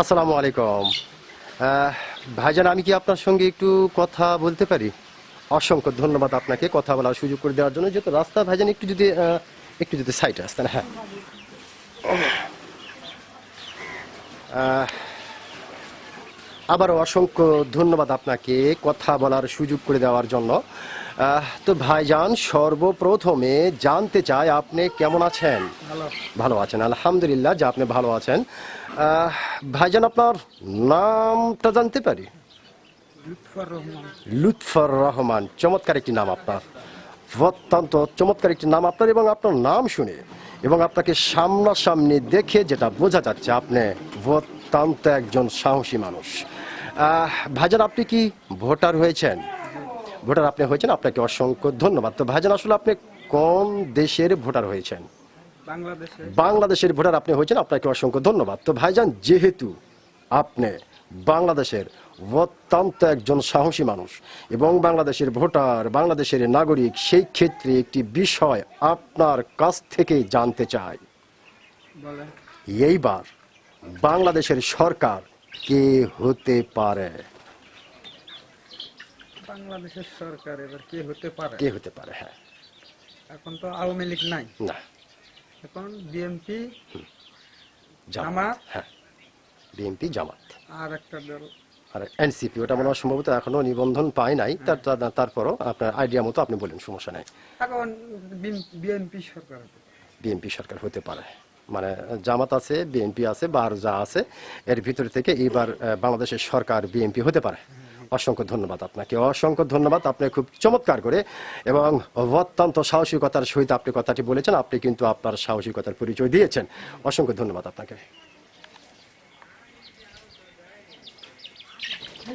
আসসালামু আলাইকুম। ভাইজান, আমি কি আপনার সঙ্গে একটু কথা বলতে পারি? অসংখ্য ধন্যবাদ আপনাকে কথা বলার সুযোগ করে দেওয়ার জন্য। যেহেতু রাস্তা, ভাইজান, একটু যদি একটু যদি সাইডে আসতেন হ্যাঁ। আবারও অসংখ্য ধন্যবাদ আপনাকে কথা বলার সুযোগ করে দেওয়ার জন্য। তো ভাইজান সর্বপ্রথমে জানতে চাই আপনি কেমন আছেন? ভালো আছেন আলহামদুলিল্লাহ যে আপনি ভালো আছেন। ভাইজান আপনার নামটা জানতে পারি? লুৎফর রহমান চমৎকার একটি নাম আপনার। অত্যন্ত চমৎকার একটি নাম আপনার এবং আপনার নাম শুনে এবং আপনাকে সামনাসামনি দেখে যেটা বোঝা যাচ্ছে আপনি অত্যন্ত একজন সাহসী মানুষ। ভাইজান আপনি কি ভোটার হয়েছেন? ভোটার আপনি হয়েছেন আপনাকে অসংখ্য ধন্যবাদ। তো ভাইজান আসলে আপনি কোন দেশের ভোটার হয়েছেন? বাংলাদেশের। ভোটার আপনি হয়েছেন আপনাকে অসংখ্য ধন্যবাদ। তো ভাইজান যেহেতু আপনি বাংলাদেশের অত্যন্ত একজন সাহসী মানুষ এবং বাংলাদেশের ভোটার বাংলাদেশের নাগরিক সেই ক্ষেত্রে একটি বিষয় আপনার কাছ থেকে জানতে চাই। এইবার বাংলাদেশের সরকার কে হতে পারে? বাংলাদেশের সরকার এবার কে হতে পারে? কে হতে পারে হ্যাঁ। এখন তো আওয়ামী লীগ নাই। না। এখন বিএনপি জামাত? হ্যাঁ। বিএনপি জামাত। আর একটা দল। আর এনসিপি ওটা মনে হয় সম্ভবত এখনও নিবন্ধন পায় নাই। তার তার- তারপরও আপনার আইডিয়া মতো আপনি বলেন সমস্যা নাই। এখন বিএনপি সরকার বিএনপি সরকার হতে পারে। মানে জামাত আছে, বিএনপি আছে বা আর যা আছে, এর ভিতর থেকে এবার বাংলাদেশের সরকার বিএনপি হতে পারে। অসংখ্য ধন্যবাদ আপনাকে। অসংখ্য ধন্যবাদ। আপনি খুব চমৎকার করে এবং অত্যন্ত সাহসিকতার সহিত আপনি কথাটি বলেছেন। আপনি কিন্তু আপনার সাহসিকতার পরিচয় দিয়েছেন। অসংখ্য ধন্যবাদ আপনাকে।